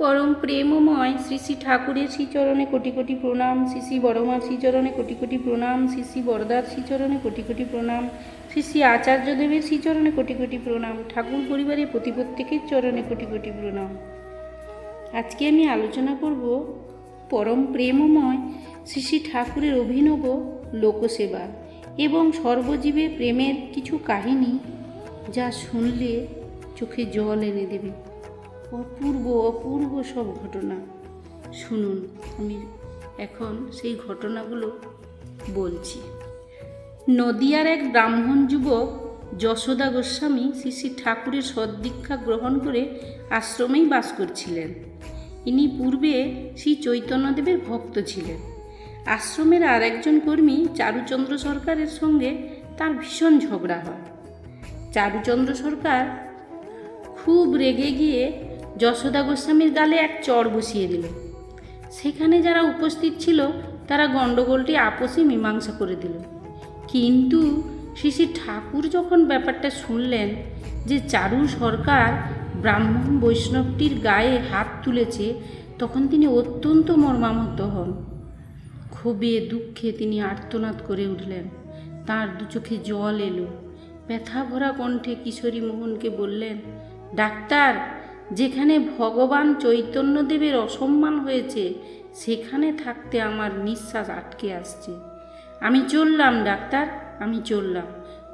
পরম প্রেমময় শ্রী শ্রী ঠাকুরের শ্রীচরণে কোটি কোটি প্রণাম, শ্রী শ্রী বড়মার শ্রীচরণে কোটি কোটি প্রণাম, শ্রী শ্রী বরদার শ্রীচরণে কোটি কোটি প্রণাম, শ্রী শ্রী আচার্যদেবের শ্রীচরণে কোটি কোটি প্রণাম, ঠাকুর পরিবারের প্রতি প্রত্যেকের চরণে কোটি কোটি প্রণাম। আজকে আমি আলোচনা করব পরম প্রেমময় শ্রী শ্রী ঠাকুরের অভিনব লোকসেবা এবং সর্বজীবে প্রেমের কিছু কাহিনী যা শুনলে চোখে জল এনে দেবে। অপূর্ব অপূর্ব সব ঘটনা। শুনুন, আমি এখন সেই ঘটনাগুলো বলছি। নদিয়ার এক ব্রাহ্মণ যুবক যশোদা গোস্বামী শ্রী শ্রী ঠাকুরের সদ্দীক্ষা গ্রহণ করে আশ্রমেই বাস করছিলেন। ইনি পূর্বে শ্রী চৈতন্যদেবের ভক্ত ছিলেন। আশ্রমের আর একজন কর্মী চারুচন্দ্র সরকারের সঙ্গে তার ভীষণ ঝগড়া হয়। চারুচন্দ্র সরকার খুব রেগে গিয়ে যশোদা গোস্বামীর গালে এক চড় বসিয়ে দিল। সেখানে যারা উপস্থিত ছিল, তারা গণ্ডগোলটি আপোষে মীমাংসা করে দিল। কিন্তু শ্রী শ্রী ঠাকুর যখন ব্যাপারটা শুনলেন যে চারু সরকার ব্রাহ্মণ বৈষ্ণবটির গায়ে হাত তুলেছে, তখন তিনি অত্যন্ত মর্মাহত হন। ক্ষোভে দুঃখে তিনি আর্তনাদ করে উঠলেন। তার দু চোখে জল এলো। ব্যথা ভরা কণ্ঠে কিশোরী মোহনকে বললেন, ডাক্তার যেখানে ভগবান চৈতন্যদেবের অসম্মান হয়েছে, সেখানে থাকতে আমার নিঃশ্বাস আটকে আসছে। আমি চললাম, ডাক্তার, আমি চললাম।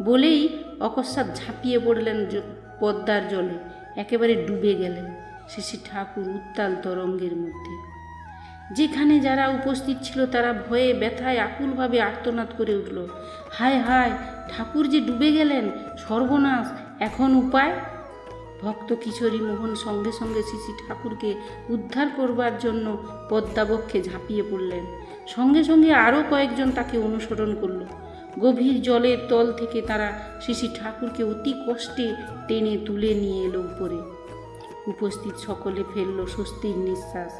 বলেই অকস্মাৎ ঝাঁপিয়ে পড়লেন পদ্মার জলে। একেবারে ডুবে গেলেন শ্রী ঠাকুর উত্তাল তরঙ্গের মধ্যে। যেখানে যারা উপস্থিত ছিল, তারা ভয়ে, ব্যথায় আকুলভাবে আর্তনাদ করে উঠল। হায় হায়, ঠাকুর যে ডুবে গেলেন, সর্বনাশ। এখন উপায়? ভক্ত কিশোরী মোহন সঙ্গে সঙ্গে শ্রী ঠাকুরকে উদ্ধার করবার জন্য পদ্মাবক্ষে ঝাঁপিয়ে পড়লেন। সঙ্গে সঙ্গে আরও কয়েকজন তাকে অনুসরণ করল। গভীর জলের তল থেকে তারা শ্রী ঠাকুরকে অতি কষ্টে টেনে তুলে নিয়ে এলো উপরে। উপস্থিত সকলে ফেলল স্বস্তির নিঃশ্বাস।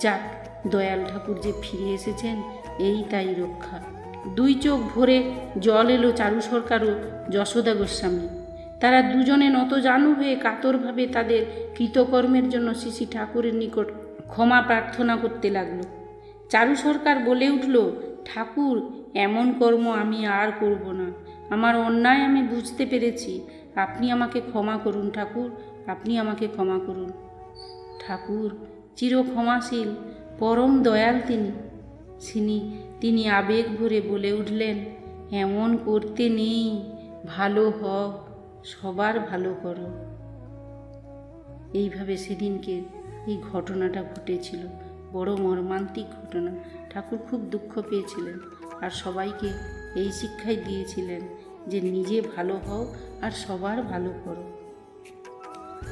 যাক, দয়াল ঠাকুর যে ফিরে এসেছেন, এই তাই রক্ষা। দুই চোখ ভরে জল এলো চারু সরকার ও যশোদা গোস্বামী। তারা দুজনে নত জানু হয়ে কাতরভাবে তাদের কৃতকর্মের জন্য শ্রী ঠাকুরের নিকট ক্ষমা প্রার্থনা করতে লাগল। চারু সরকার বলে উঠল, ঠাকুর, এমন কর্ম আমি আর করব না। আমার অন্যায় আমি বুঝতে পেরেছি। আপনি আমাকে ক্ষমা করুন ঠাকুর, আপনি আমাকে ক্ষমা করুন। ঠাকুর চির ক্ষমাশীল পরম দয়াল তিনি। তিনি তিনি আবেগ ভরে বলে উঠলেন, এমন করতে নেই, ভালো হও। সবার ভালো করো। এইভাবে সেদিনকে এই ঘটনাটা ঘটেছিল। বড় মর্মান্তিক ঘটনা। ঠাকুর খুব দুঃখ পেয়েছিলেন আর সবাইকে এই শিক্ষাই দিয়েছিলেন যে নিজে ভালো হও আর সবার ভালো করো।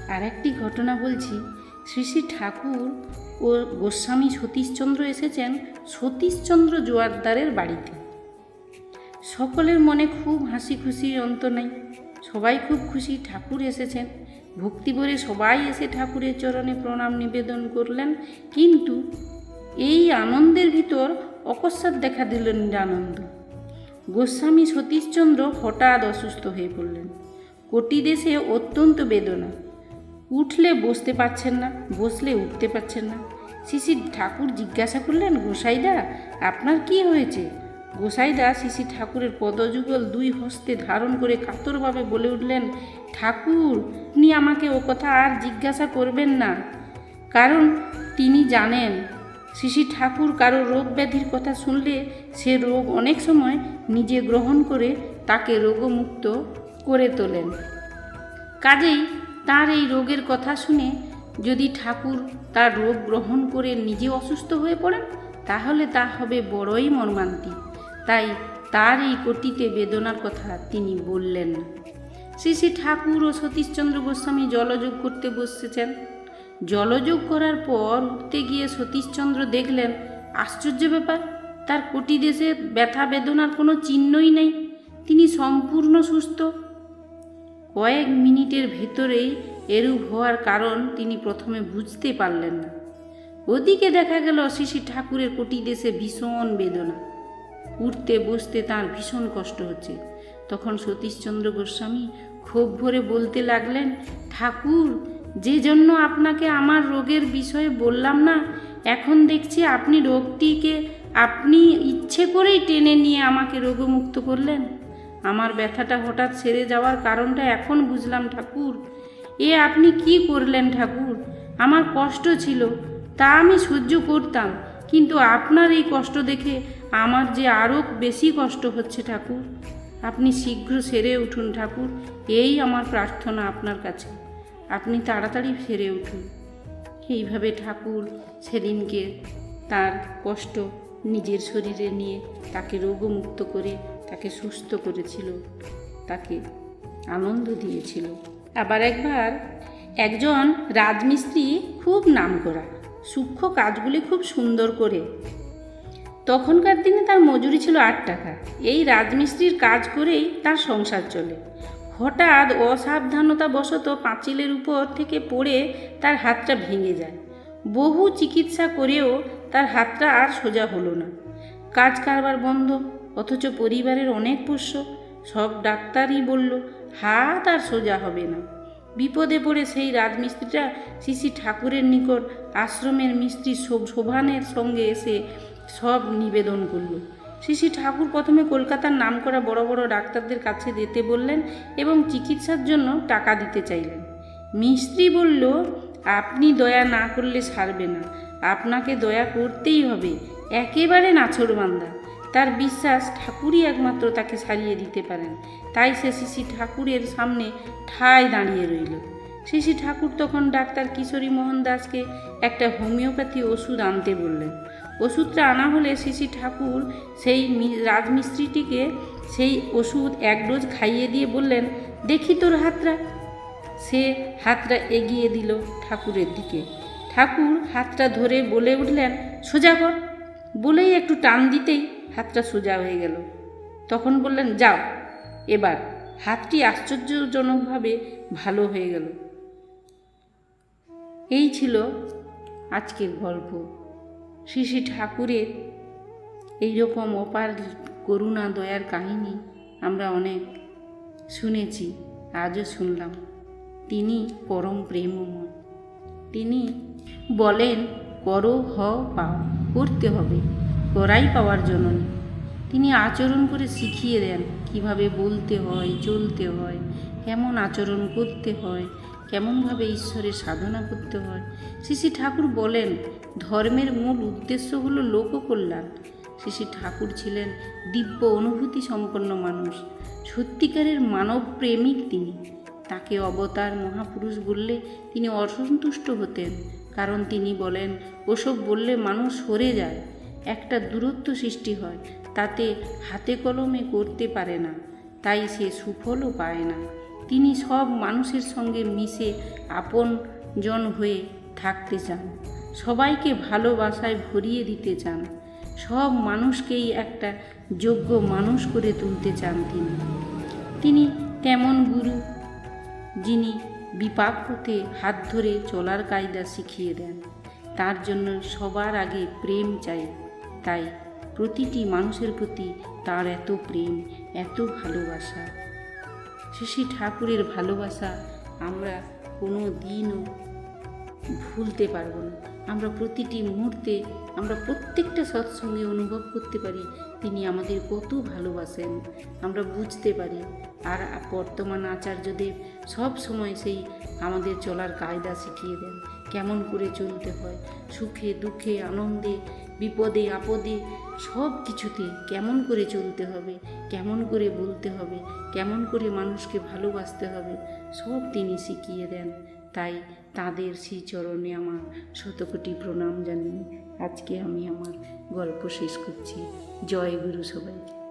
আর একটি ঘটনা বলছি, শ্রী শ্রী ঠাকুর ও গোস্বামী সতীশচন্দ্র এসেছেন সতীশচন্দ্র জোয়ারদারের বাড়িতে। সকলের মনে খুব হাসি খুশির অন্ত নেই। সবাই খুব খুশি ঠাকুর এসেছেন। ভক্তি ভরে সবাই এসে ঠাকুরের চরণে প্রণাম নিবেদন করলেন। কিন্তু এই আনন্দের ভিতর অকস্মাৎ দেখা দিল নিরানন্দ। গোস্বামী সতীশচন্দ্র হঠাৎ অসুস্থ হয়ে পড়লেন। কোটি দেশে অত্যন্ত বেদনা। উঠলে বসতে পারছেন না, বসলে উঠতে পারছেন না। শিশি ঠাকুর জিজ্ঞাসা করলেন, গোসাইদা, আপনার কি হয়েছে? গোসাইদা শিশি ঠাকুরের পদযুগল দুই হস্তে ধারণ করে কাতরভাবে বলে উঠলেন, ঠাকুর আপনি আমাকে ও কথা আর জিজ্ঞাসা করবেন না। কারণ তিনি জানেন, শিশি ঠাকুর কারও রোগ ব্যাধির কথা শুনলে সে রোগ অনেক সময় নিজে গ্রহণ করে তাকে রোগমুক্ত করে তোলেন। কাজেই তার এই রোগের কথা শুনে যদি ঠাকুর তার রোগ গ্রহণ করে নিজে অসুস্থ হয়ে পড়েন, তাহলে তা হবে বড়ই মর্মান্তিক। তাই তার এই কোটিতে বেদনার কথা তিনি বললেন। শ্রী শ্রী ঠাকুর ও সতীশচন্দ্র গোস্বামী জলযোগ করতে বসেছেন। জলযোগ করার পর উঠতে গিয়ে সতীশচন্দ্র দেখলেন, আশ্চর্য ব্যাপার, তার কোটি দেশে ব্যথা বেদনার কোনো চিহ্নই নেই, তিনি সম্পূর্ণ সুস্থ। কয়েক মিনিটের ভেতরেই এরূপ হওয়ার কারণ তিনি প্রথমে বুঝতে পারলেন না। ওদিকে দেখা গেল শ্রী ঠাকুরের কোটি দেশে ভীষণ বেদনা। উঠতে, বসতে তার ভীষণ কষ্ট হচ্ছে। তখন সতীশচন্দ্র গোস্বামী ক্ষোভ ভরে বলতে লাগলেন, ঠাকুর, যে জন্য আপনাকে আমার রোগের বিষয়ে বললাম না, এখন দেখছি আপনি রোগটিকে, আপনি ইচ্ছে করেই টেনে নিয়ে আমাকে রোগমুক্ত করলেন। আমার ব্যথাটা হঠাৎ সেরে যাওয়ার কারণটা এখন বুঝলাম, ঠাকুর। এ আপনি কি করলেন, ঠাকুর? আমার কষ্ট ছিল, তা আমি সহ্য করতাম। কিন্তু আপনার এই কষ্ট দেখে আমার যে আরও বেশি কষ্ট হচ্ছে ঠাকুর, আপনি শীঘ্র সেরে উঠুন ঠাকুর, এই আমার প্রার্থনা আপনার কাছে। আপনি তাড়াতাড়ি সেরে উঠুন। এইভাবে ঠাকুর সেদিনকে তার কষ্ট নিজের শরীরে নিয়ে তাকে রোগমুক্ত করে, তাকে সুস্থ করেছিল, তাকে আনন্দ দিয়েছিল। আবার একবার একজন রাজমিস্ত্রি খুব নাম করা সূক্ষ্ম কাজগুলি খুব সুন্দর করে। তখনকার দিনে তার মজুরি ছিল আট টাকা। এই রাজমিস্ত্রির কাজ করেই তার সংসার চলে। হঠাৎ অসাবধানতা বশত পাঁচিলের উপর থেকে পড়ে তার হাতটা ভেঙে যায়। বহু চিকিৎসা করেও তার হাতটা আর সোজা হলো না। কাজ কারবার বন্ধ, অথচ পরিবারের অনেক পোষ্য। সব ডাক্তারই বলল, হাত আর সোজা হবে না। বিপদে পড়ে সেই রাজমিস্ত্রিটা শ্রী ঠাকুরের নিকট আশ্রমের মিস্ত্রি শোভ- শোভানের সঙ্গে এসে সব নিবেদন করল। শ্রী ঠাকুর প্রথমে কলকাতার নামকরা বড় বড় ডাক্তারদের কাছে যেতে বললেন এবং চিকিৎসার জন্য টাকা দিতে চাইলেন। মিস্ত্রি বলল, আপনি দয়া না করলে সারবে না। আপনাকে দয়া করতেই হবে। একেবারে নাছরবান্দা। তার বিশ্বাস ঠাকুরই একমাত্র তাকে সারিয়ে দিতে পারেন। তাই সে শিশি ঠাকুরের সামনে ঠায় দাঁড়িয়ে রইল। শিশি ঠাকুর তখন ডাক্তার কিশোরী মোহন দাসকে একটা হোমিওপ্যাথি ওষুধ আনতে বললেন। ওষুধটা আনা হলে শিশি ঠাকুর সেই রাজমিস্ত্রিটিকে সেই ওষুধ এক ডোজ খাইয়ে দিয়ে বললেন, দেখি তোর হাতটা। সে হাতটা এগিয়ে দিল ঠাকুরের দিকে। ঠাকুর হাতটা ধরে বলে উঠলেন, সোজা কর। বলেই একটু টান দিতেই হাতটা সোজা হয়ে গেল। তখন বললেন, যাও। এবার হাতটি আশ্চর্যজনকভাবে ভালো হয়ে গেল। এই ছিল আজকের গল্প। শ্রী শ্রী ঠাকুরের এইরকম অপার করুণা দয়ার কাহিনী আমরা অনেক শুনেছি, আজও শুনলাম। তিনি পরম প্রেমময়। তিনি বলেন, করো হ পাও, করতে হবে, করাই পাওয়ার জন্য তিনি আচরণ করে শিখিয়ে দেন, কীভাবে বলতে হয়, চলতে হয়, কেমন আচরণ করতে হয় কেমনভাবে ঈশ্বরের সাধনা করতে হয়? শ্রী শ্রী ঠাকুর বলেন, ধর্মের মূল উদ্দেশ্য হলো লোককল্যাণ। শ্রী শ্রী ঠাকুর ছিলেন দিব্য অনুভূতি সম্পন্ন মানুষ। সত্যিকারের মানব প্রেমিক তিনি। তাকে অবতার মহাপুরুষ বললে তিনি অসন্তুষ্ট হতেন, কারণ তিনি বলেন, ওসব বললে মানুষ সরে যায়। একটা দূরত্ব সৃষ্টি হয়, তাতে হাতে কলমে করতে পারে না, তাই সে সুফলও পায় না। তিনি সব মানুষের সঙ্গে মিশে আপন জন হয়ে থাকতে চান। সবাইকে ভালোবাসায় ভরিয়ে দিতে চান। সব মানুষকেই একটা যোগ্য মানুষ করে তুলতে চান তিনি। তিনি তেমন গুরু, যিনি বিপাক পথে হাত ধরে চলার কায়দা শিখিয়ে দেন। তার জন্য সবার আগে প্রেম চাই। তাই প্রতিটি মানুষের প্রতি তার এত প্রেম, এত ভালোবাসা। শ্রী ঠাকুরের ভালোবাসা আমরা কোনো দিনও ভুলতে পারব না। আমরা প্রতিটি মুহূর্তে আমরা প্রত্যেকটা সৎসঙ্গে অনুভব করতে পারি, তিনি আমাদের কত ভালোবাসেন। আমরা বুঝতে পারি, আর বর্তমান আচার্যদেব সব সময় সেই আমাদের চলার কায়দা শিখিয়ে দেন, কেমন করে চলতে হয়। সুখে, দুঃখে, আনন্দে, বিপদে, আপদে সব কিছুতে কেমন করে চলতে হবে, কেমন করে বলতে হবে, কেমন করে মানুষকে ভালোবাসতে হবে, সব তিনি শিখিয়ে দেন। তাই তাদের সেই চরণে আমার শতকোটি প্রণাম জানিয়ে আজকে আমি আমার গল্প শেষ করছি। জয় গুরু সবাইকে।